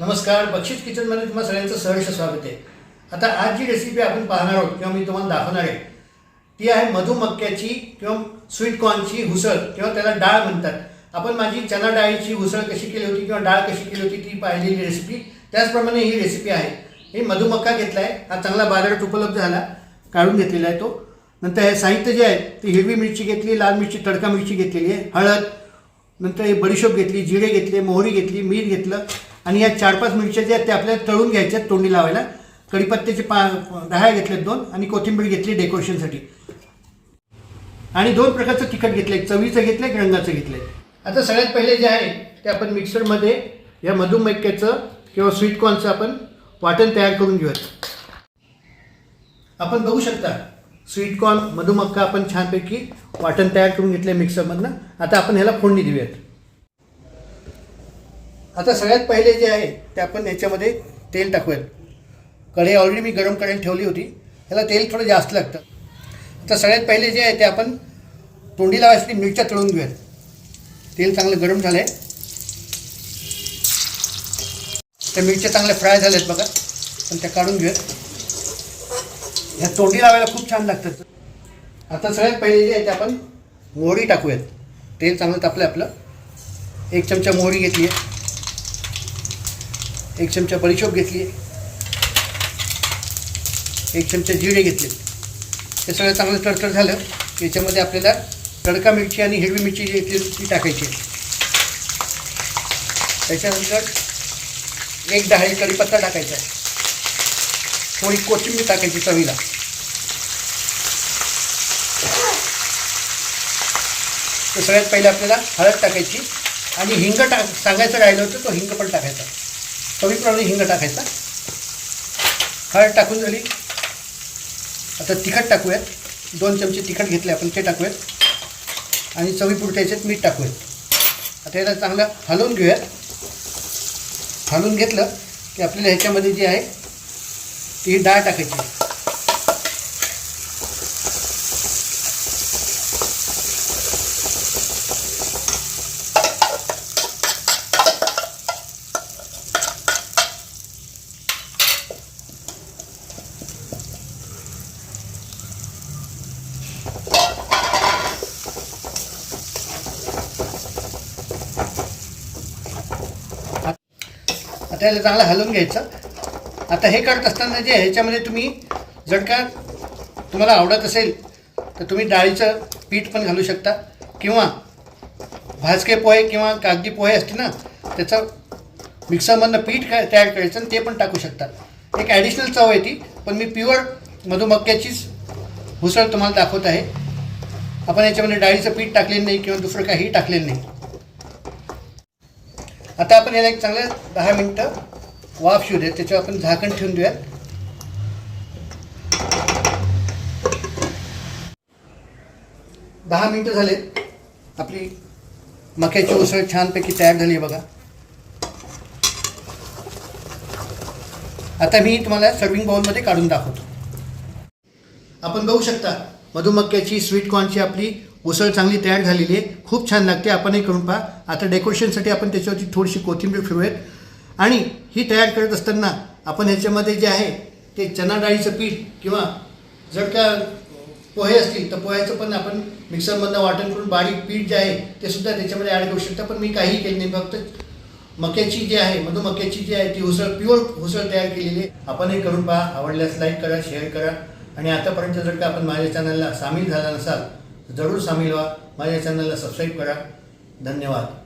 नमस्कार बक्षीस किचनमध्ये तुम्हाला सगळ्यांचं सहर्ष स्वागत आहे. आता आज जी रेसिपी आपण पाहणार आहोत किंवा मी तुम्हाला दाखवणार आहे ती आहे मधुमक्याची किंवा स्वीट कॉर्नची हुसळ किंवा त्याला डाळ म्हणतात. आपण माझी चना डाळीची हुसळ कशी केली होती किंवा डाळ कशी केली होती ती पाहिलेली रेसिपी त्याचप्रमाणे ही रेसिपी आहे. हे मधुमक्का घेतला आहे हा चांगला बाजारात उपलब्ध झाला काढून घेतलेला आहे तो. नंतर हे साहित्य जे आहे ते हिरवी मिरची घेतली लाल मिरची तडका मिरची घेतलेली आहे हळद. नंतर हे बडीशोप घेतली जिरे घेतले मोहरी घेतली मीठ घेतलं. आणि या चार पाच मिरच्या ज्या आहेत त्या आपल्याला तळून घ्यायच्या आहेत तोंडी लावायला. कढीपत्त्याचे पा दहा घेतलेत दोन आणि कोथिंबीर घेतली डेकोरेशनसाठी. आणि दोन प्रकारचं तिखट घेतलं आहे चवीचं घेतलं आहे रंगाचं घेतलं आता सगळ्यात पहिले जे आहे ते आपण मिक्सरमध्ये या मधुमैक्याचं किंवा स्वीट कॉर्नचं आपण वाटण तयार करून घेऊयात. आपण बघू शकता स्वीट कॉर्न मधुमक्का आपण छानपैकी वाटण तयार करून घेतलं मिक्सरमधनं. आता आपण ह्याला फोडणी देऊयात. आता सगळ्यात पहिले जे आहे ते आपण याच्यामध्ये तेल टाकूयात. कढई ऑलरेडी मी गरम करायला ठेवली होती. ह्याला तेल थोडं जास्त लागतं. आता सगळ्यात पहिले जे आहे ते आपण तोंडी लावायसाठी मिरच्या तळून घेऊयात. तेल चांगलं गरम झालं आहे त्या मिरच्या चांगल्या फ्राय झाल्यात बघा. पण त्या काढून घेऊयात. ह्या तोंडी लावायला खूप छान लागतात. आता सगळ्यात पहिले जे आहे ते आपण मोहरी टाकूयात. तेल चांगलं तापलं आपलं. एक चमचा मोहरी घेतली आहे. एक चमचा बडीशोप घेतली. एक चमचा जिरे घेतले. हे सगळं चांगलं तडतड झालं. याच्यामध्ये आपल्याला तडका मिरची आणि हिरवी मिरची जी घेतली ती टाकायची त्याच्यानंतर एक दहा कढीपत्ता टाकायचा आहे. थोडी कोथिंबीर टाकायची चवीला. तर सगळ्यात पहिले आपल्याला हळद टाकायची. आणि हिंग टाक सांगायचं राहिलं होतं तो हिंग पण टाकायचा. चवीप्रमाणे हिंग टाकायचा. हळद टाकून झाली. आता तिखट टाकूयात. दोन चमचे तिखट घेतले आपण ते टाकूयात. आणि चवीपुरत्या याच्यात मीठ टाकूयात. आता याला चांगलं हलवून घेऊयात. हलवून घेतलं की आपल्याला ह्याच्यामध्ये जी आहे ती डाळ टाकायची. आता याला चांगला हलवून घ्यायचं. आता हे करत असताना जे ह्याच्यामध्ये तुम्ही जर का तुम्हाला आवडत असेल तर तुम्ही डाळीचं पीठ पण घालू शकता. किंवा भाजके पोहे किंवा कागदी पोहे असते ना त्याचं मिक्सरमधनं पीठ तयार करायचं आणि ते पण टाकू शकता. एक ॲडिशनल चव आहे ती पण मी प्युअर मधुमक्याचीच उसळ तुम्हाला दाखवत आहे. आपण याच्यामध्ये डाळीचं पीठ टाकलेलं नाही किंवा दुसरं काहीही टाकलेलं नाही. आता आपण याला एक चांगलं दहा मिनटं वाफ शिवू देत त्याच्यावर आपण झाकण ठेवून देऊयात. दहा मिनटं झाले. आपली मक्याची उसळ छानपैकी तयार झाली आहे बघा. आता मी तुम्हाला सर्विंग बाउलमध्ये काढून दाखवतो. आपण बघू शकता मधुमक्याची स्वीट कॉर्नची आपली उसळ चांगली तयार झालेली आहे. खूप छान लागते आपणही करून पहा. आता डेकोरेशनसाठी आपण त्याच्यावरती थोडीशी कोथिंबीर फिरवूयात. आणि ही तयार करत असताना आपण ह्याच्यामध्ये जे आहे ते चना डाळीचं पीठ किंवा जर का पोहे असतील तर पोह्याचं पण आपण मिक्सरमधनं वाटण करून बारीक पीठ जे आहे ते सुद्धा त्याच्यामध्ये ॲड करू शकता. पण मी काहीही केलं नाही फक्त मक्याची जी आहे मधुमक्याची जी आहे ती उसळ प्युअर उसळ तयार केलेली आहे. आपणही करून पहा. आवडल्यास लाईक करा शेअर करा. आणि आतापर्यंत जर का आपण माझ्या चॅनलला सामील झाला नसाल तर जरूर सामील व्हा. माझ्या चॅनलला सबस्क्राईब करा. धन्यवाद.